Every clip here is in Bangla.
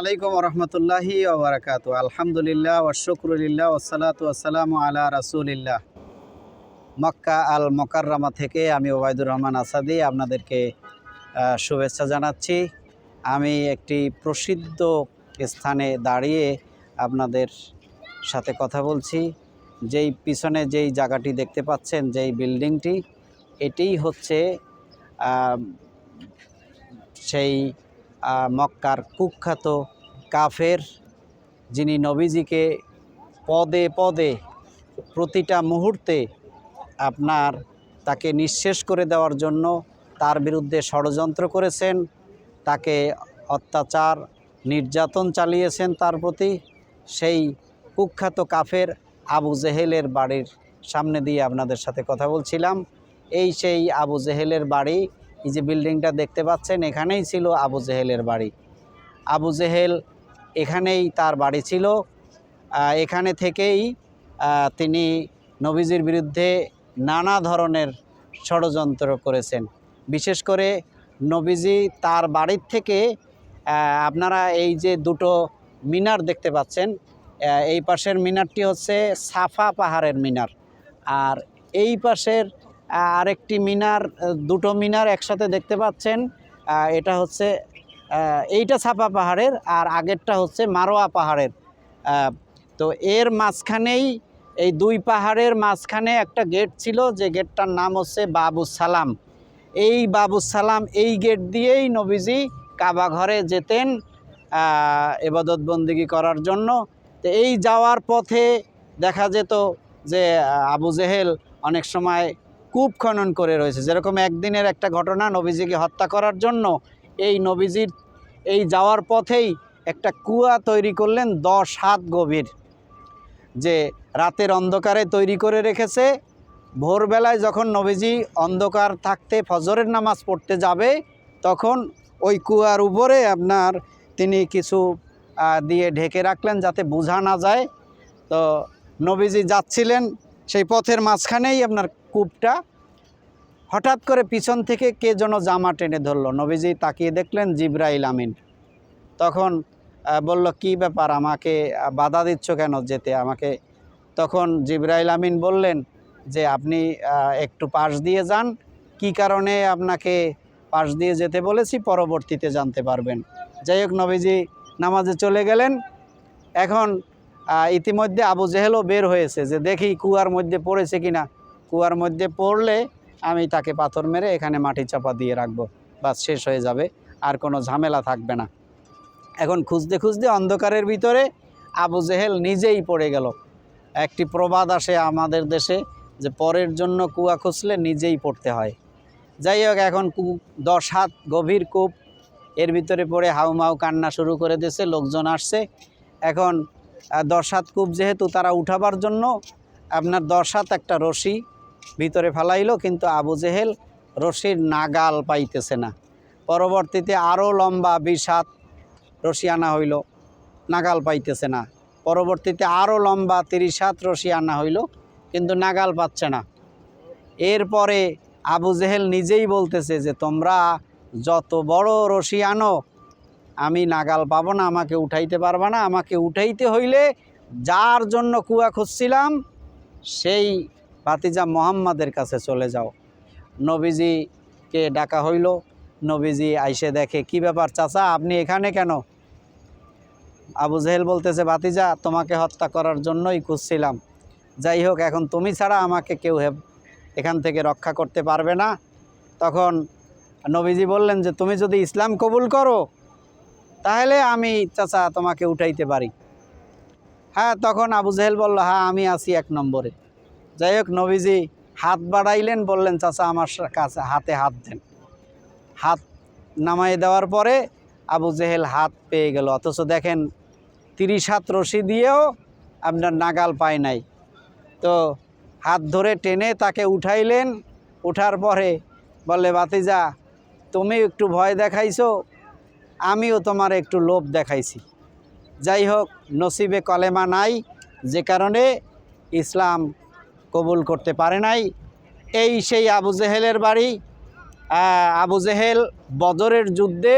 আলাইকুম রহমতুল্লাহি ওবরাকাতু। আলহামদুলিল্লাহ ওশকরুলিল্লাহ ওসালাত ওসালাম আলা রাসুলিল্লাহ। মক্কা আল মকাররামা থেকে আমি ওবায়দুর রহমান আসাদি আপনাদেরকে শুভেচ্ছা জানাচ্ছি। আমি একটি প্রসিদ্ধ স্থানে দাঁড়িয়ে আপনাদের সাথে কথা বলছি। যেই পিছনে যেই জায়গাটি দেখতে পাচ্ছেন, যেই বিল্ডিংটি, এটিই হচ্ছে সেই মক্কার কুখ্যাত কাফের, যিনি নবীজিকে পদে পদে প্রতিটা মুহূর্তে আপনার তাকে নিঃশেষ করে দেওয়ার জন্য তার বিরুদ্ধে ষড়যন্ত্র করেছেন, তাকে অত্যাচার, নির্যাতন চালিয়েছেন তার প্রতি। সেই কুখ্যাত কাফের আবু জেহেলের বাড়ির সামনে দিয়ে আপনাদের সাথে কথা বলছিলাম। এই সেই আবু জেহেলের বাড়ি এই যে বিল্ডিংটা দেখতে পাচ্ছেন, এখানেই ছিল আবু জেহেলের বাড়ি। আবু জেহেল এখানেই তার বাড়ি ছিল। এখানে থেকেই তিনি নবীজির বিরুদ্ধে নানা ধরনের ষড়যন্ত্র করেছেন। বিশেষ করে নবীজি তার বাড়ির থেকে আপনারা এই যে দুটো মিনার দেখতে পাচ্ছেন এই পাশের মিনারটি হচ্ছে সাফা পাহাড়ের মিনার। আর এই পাশের আরেকটি মিনার দুটো মিনার একসাথে দেখতে পাচ্ছেন। এটা হচ্ছে এইটা ছাপা পাহাড়ের আর আগেরটা হচ্ছে মারোয়া পাহাড়ের। তো এর মাঝখানেই, এই দুই পাহাড়ের মাঝখানে একটা গেট ছিল, যে গেটটার নাম হচ্ছে বাবু সালাম। এই বাবু সালাম এই গেট দিয়েই নবীজি কাবা ঘরে যেতেন এবাদত বন্দিগি করার জন্য। তো এই যাওয়ার পথে দেখা যেত যে আবু জেহেল অনেক সময় কূপ খনন করে রয়েছে। যেরকম একদিনের একটা ঘটনা, নবীজিকে হত্যা করার জন্য এই নবীজির এই যাওয়ার পথেই একটা কুয়া তৈরি করলেন দশ হাত গভীর, যে রাতের অন্ধকারে তৈরি করে রেখেছে। ভোরবেলায় যখন নবীজি অন্ধকার থাকতে ফজরের নামাজ পড়তে যাবে, তখন ওই কুয়ার উপরে আপনার তিনি কিছু দিয়ে ঢেকে রাখলেন যাতে বোঝা না যায়। তো নবীজি যাচ্ছিলেন, সেই পথের মাঝখানেই আপনার কূপটা হঠাৎ করে পিছন থেকে কে যেন জামা টেনে ধরলো। নবীজি তাকিয়ে দেখলেন জিব্রাইল আমিন। তখন বলল, কি ব্যাপার? আমাকে বাধা দিচ্ছ কেন যেতে? আমাকে তখন জিব্রাইল আমিন বললেন যে, আপনি একটু পাশ দিয়ে যান। কি কারণে আপনাকে পাশ দিয়ে যেতে বলেছি পরবর্তীতে জানতে পারবেন। যাই হোক, নবীজি নামাজে চলে গেলেন। এখন ইতিমধ্যে আবু জেহেলও বের হয়েছে যে, দেখি কুয়ার মধ্যে পড়েছে কিনা। কুয়ার মধ্যে পড়লে আমি তাকে পাথর মেরে এখানে মাটি চাপা দিয়ে রাখব। বাস শেষ হয়ে যাবে, আর কোনো ঝামেলা থাকবে না। এখন খুঁজতে খুঁজতে অন্ধকারের ভিতরে আবু জেহেল নিজেই পড়ে গেল। একটি প্রবাদ আসে আমাদের দেশে যে পরের জন্য কুয়া খুঁজলে নিজেই পড়তে হয়। যাই হোক, এখন কু দশ হাত গভীর কূপ। এর ভিতরে পড়ে হাউমাউ কান্না শুরু করে দিয়েছে, লোকজন আসছে। এখন দশ হাত কূপ যেহেতু তারা উঠাবার জন্য, আপনার দশ হাত একটা রশি। ভিতরে ফেলাইলো, কিন্তু আবু জেহেল রশির নাগাল পাইতেছে না। পরবর্তীতে আরও লম্বা হাত রশি আনা হইল, নাগাল পাইতেছে না। পরবর্তীতে আরও লম্বা তিরিশ হাত রশি আনা হইল, কিন্তু নাগাল পাচ্ছে না। এরপরে আবু জেহেল নিজেই বলতেছে যে, তোমরা যত বড় রশি আনো আমি নাগাল পাবো না, আমাকে উঠাইতে পারবা না। আমাকে উঠাইতে হইলে যার জন্য কুয়া খুঁজছিলাম, সেই ভাতিজা মোহাম্মদের কাছে চলে যাও। নবীজিকে ডাকা হইল। নবীজি আইসে দেখে, কি ব্যাপার চাচা, আপনি এখানে কেন? আবু জেহেল বলতেছে, ভাতিজা, তোমাকে হত্যা করার জন্যই খুঁজছিলাম। যাই হোক, এখন তুমি ছাড়া আমাকে কেউ এখান থেকে রক্ষা করতে পারবে না। তখন নবীজি বললেন যে, তুমি যদি ইসলাম কবুল করো, তাহলে আমি চাচা তোমাকে উঠাইতে পারি। হ্যাঁ তখন আবু জেহেল বলল হ্যাঁ আমি আছি এক নম্বরে। যাই হোক নবীজি হাত বাড়াইলেন, বললেন, চাচা, আমার কাছে হাতে হাত দেন। হাত নামাই দেওয়ার পরে আবু জেহেল হাত পেয়ে গেল। অথচ দেখেন, তিরিশ হাত রশি দিয়েও আপনার নাগাল পায় নাই। তো হাত ধরে টেনে তাকে উঠাইলেন। উঠার পরে বলে বাতিজা তুমি একটু ভয় দেখাইছো, আমিও তোমার একটু লোভ দেখাইছি। যাই হোক, নসিবে কলেমা নাই, যে কারণে ইসলাম কবুল করতে পারে নাই। এই সেই আবু জেহেলের বাড়ি আবু জেহেল বদরের যুদ্ধে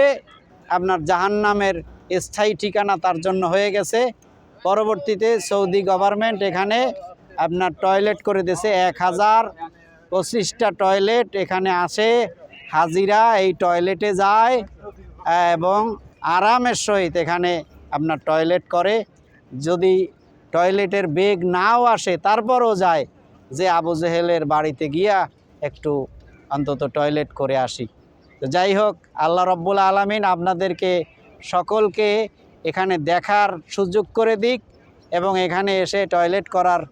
আপনার জাহান্নামের স্থায়ী ঠিকানা তার জন্য হয়ে গেছে। পরবর্তীতে সৌদি গভর্নমেন্ট এখানে আপনার টয়লেট করে দিয়েছে। এক হাজার পঁচিশটা টয়লেট এখানে আসে হাজিরা এই টয়লেটে যায় এবং আরামের সহিত এখানে আপনার টয়লেট করে। যদি টয়লেটের বেগ নাও আসে, তারপরও যায়। যে আবু জেহেলের বাড়িতে গিয়া একটু অন্তত টয়লেট করে আসি। তো যাই হোক, আল্লাহ রব্বুল আলমিন আপনাদেরকে সকলকে এখানে দেখার সুযোগ করে দিক এবং এখানে এসে টয়লেট করার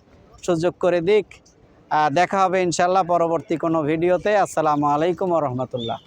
সুযোগ করে দিক। দেখা হবে ইনশাল্লাহ পরবর্তী কোনো ভিডিওতে। আসসালামু আলাইকুম রহমতুল্লাহ।